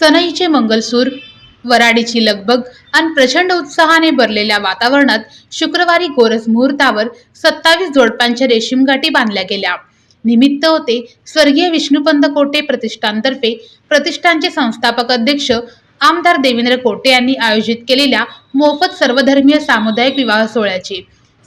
सनईचे मंगलसूर वराडीची लगबग आणि प्रचंड उत्साहाने भरलेल्या वातावरणात शुक्रवारी गोरज मुहूर्तावर सत्तावीस जोडप्यांच्या रेशीम गाठी बांधल्या गेल्या. निमित्त होते स्वर्गीय विष्णुपंत कोटे प्रतिष्ठानतर्फे प्रतिष्ठानचे संस्थापक अध्यक्ष आमदार देवेंद्र कोटे यांनी आयोजित केलेल्या मोफत सर्वधर्मीय सामुदायिक विवाह सोहळ्याचे.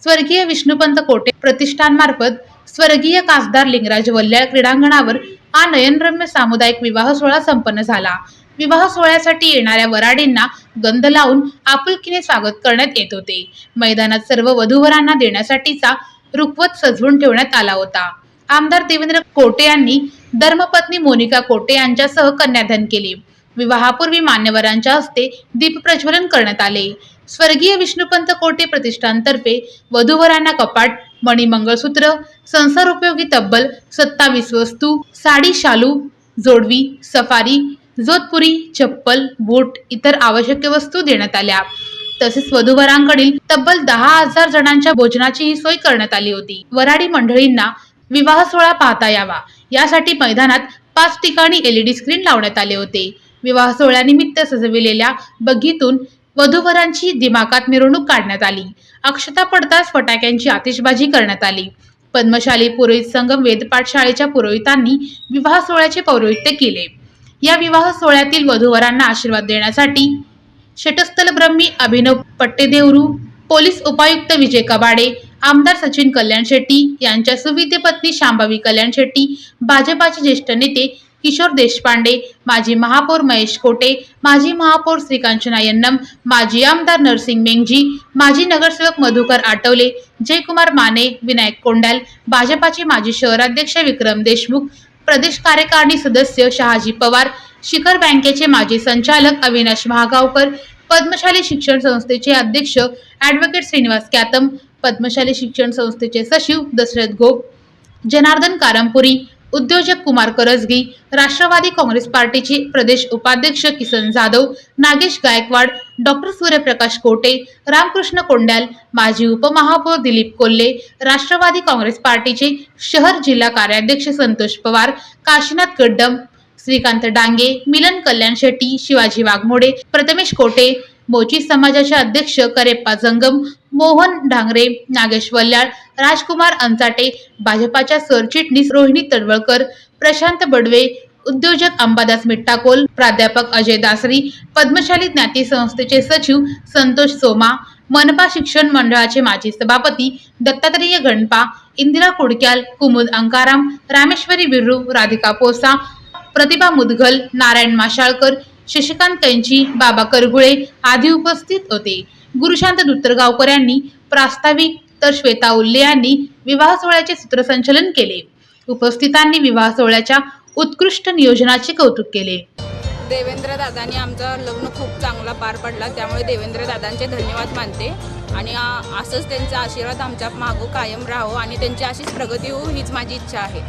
स्वर्गीय विष्णुपंत कोटे प्रतिष्ठानमार्फत स्वर्गीय खासदार लिंगराज वल्ल्याळ क्रीडांगणावर हा नयनरम्य सामुदायिक विवाह सोहळा संपन्न झाला. विवाह सोहळ्यासाठी येणाऱ्या वराडींना गंध लावून आपुलकीने स्वागत करण्यात येत होते. मैदानात सर्व वधूवरांना देण्यासाठीचा रुखवत सजवून ठेवण्यात आला होता. आमदार देवेंद्र कोटे यांनी धर्मपत्नी मोनिका कोटे यांच्यासह कन्यादान केले. विवाहापूर्वी मान्यवरांच्या हस्ते दीपप्रज्वलन करण्यात आले. स्वर्गीय विष्णुपंत कोटे प्रतिष्ठानतर्फे वधूवरांना कपाट मणी मंगळसूत्र संसार उपयोगी तब्बल सत्तावीस वस्तू साडी शालू जोडवी सफारी जोधपुरी चप्पल बूट इतर आवश्यक वस्तू देण्यात आल्या. तसेच वधूवरांकडील तब्बल दहा हजार जणांच्या भोजनाचीही सोय करण्यात आली होती. वराडी मंडळींना विवाह सोहळा पाहता यावा. यासाठी मैदानात पाच ठिकाणी एलईडी स्क्रीन लावण्यात आले होते. विवाह सोहळ्यानिमित्त सजविलेल्या बगीतून वधूवरांची दिमाकात मिरवणूक काढण्यात आली. अक्षता पडताच फटाक्यांची आतिषबाजी करण्यात आली. पद्मशाली पुरोहित संगम वेदपाठशाळेच्या पुरोहितांनी विवाह सोहळ्याचे पौरोहित्य केले. या विवाह सोहळ्यातील वधूवरांना आशीर्वाद देण्यासाठी षटस्थल ब्रह्मी अभिनव पट्टेदेवरू पोलीस उपायुक्त विजय कबाडे आमदार सचिन कल्याण शेट्टी यांच्या सुविद्य पत्नी शांभावी कल्याण शेट्टी भाजपाचे ज्येष्ठ नेते किशोर देशपांडे माजी महापौर महेश कोटे माजी महापौर श्रीकांचना यन्नम माजी आमदार नरसिंग मेंगजी माजी नगरसेवक मधुकर आटवले जयकुमार माने विनायक कोंडाल भाजपाचे माजी शहराध्यक्ष विक्रम देशमुख प्रदेश कार्यकारिणी सदस्य शहाजी पवार शिखर बँकेचे माजी संचालक अविनाश महागावकर पद्मशाली शिक्षण संस्थेचे अध्यक्ष ॲडव्होकेट श्रीनिवास कॅतम पद्मशाली शिक्षण संस्थेचे सचिव दशरथ गोप जनार्दन कारमपुरी उद्योजक कुमार करजगी राष्ट्रवादी काँग्रेस पार्टीचे प्रदेश उपाध्यक्ष किसन जाधव नागेश गायकवाड डॉक्टर सूर्यप्रकाश कोटे रामकृष्ण कोंड्याल माजी उपमहापौर दिलीप कोल्हे राष्ट्रवादी काँग्रेस पार्टीचे शहर जिल्हा कार्याध्यक्ष संतोष पवार काशीनाथ गड्डम श्रीकांत डांगे मिलन कल्याण शेट्टी शिवाजी वाघमोडे प्रथमेश कोटे मोची समाजाचे अध्यक्ष करेप्पा जंगम मोहन डांगरे नागेश वल्याळ राजकुमार अंचाटे भाजपाच्या सरचिटणीस रोहिणी तडवळकर प्रशांत बडवे उद्योजक अंबादास मिट्टाकोल प्राध्यापक अजय दासरी पद्मशाली ज्ञाती संस्थेचे सचिव संतोष सोमा मनपा शिक्षण मंडळाचे माजी सभापती दत्तात्रेय गणपा इंदिरा कुडक्याल कुमुद अंकाराम रामेश्वरी बिर्रू राधिका पोसा प्रतिभा मुदगल नारायण माशाळकर शशिकांत कैंची बाबा करगुळे आदी उपस्थित होते. गुरुशांत दुत्तरगावकर यांनी प्रास्ताविक तर श्वेता उल्ले यांनी विवाह सोहळ्याचे सूत्रसंचलन केले. उपस्थितांनी विवाह सोहळ्याच्या उत्कृष्ट नियोजनाचे कौतुक केले. देवेंद्र दादांनी आमचा लग्न खूप चांगला पार पडला त्यामुळे देवेंद्र दादांचे धन्यवाद मानते. आणि असंच त्यांचा आशीर्वाद आमच्या मागं कायम राहो आणि त्यांची अशीच प्रगती होऊ हीच माझी इच्छा आहे.